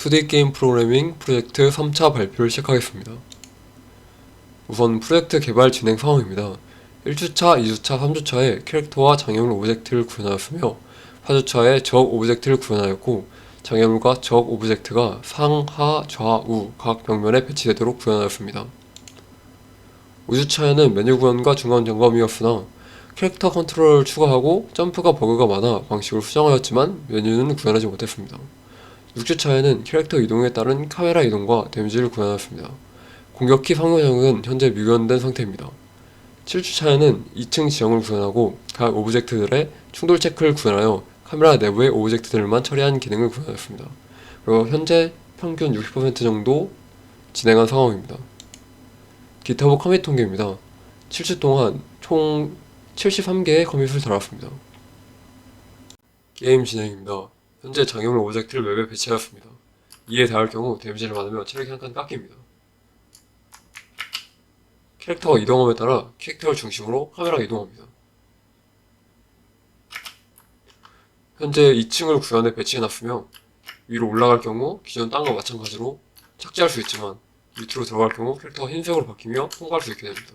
2D 게임 프로그래밍 프로젝트 3차 발표를 시작하겠습니다. 우선 프로젝트 개발 진행 상황입니다. 1주차, 2주차, 3주차에 캐릭터와 장애물 오브젝트를 구현하였으며 4주차에 적 오브젝트를 구현하였고 장애물과 적 오브젝트가 상, 하, 좌우 각 벽면에 배치되도록 구현하였습니다. 5주차에는 메뉴 구현과 중간 점검이었으나 캐릭터 컨트롤을 추가하고 점프가 버그가 많아 방식을 수정하였지만 메뉴는 구현하지 못했습니다. 6주차에는 캐릭터 이동에 따른 카메라 이동과 데미지를 구현하였습니다. 공격키 상호작용은 현재 미구현된 상태입니다. 7주차에는 2층 지형을 구현하고 각 오브젝트들의 충돌 체크를 구현하여 카메라 내부의 오브젝트들만 처리한 기능을 구현하였습니다. 그리고 현재 평균 60% 정도 진행한 상황입니다. 기타브 커밋 통계입니다. 7주 동안 총 73개의 커밋을 달았습니다. 게임 진행입니다. 현재 장애물 오브젝트를 웹에 배치하였습니다. 이에 닿을 경우 데미지를 받으며 체력이 한 칸 깎입니다. 캐릭터가 이동함에 따라 캐릭터를 중심으로 카메라가 이동합니다. 현재 2층을 구현해 배치해놨으며 위로 올라갈 경우 기존 땅과 마찬가지로 착지할 수 있지만 밑으로 들어갈 경우 캐릭터가 흰색으로 바뀌며 통과할 수 있게 됩니다.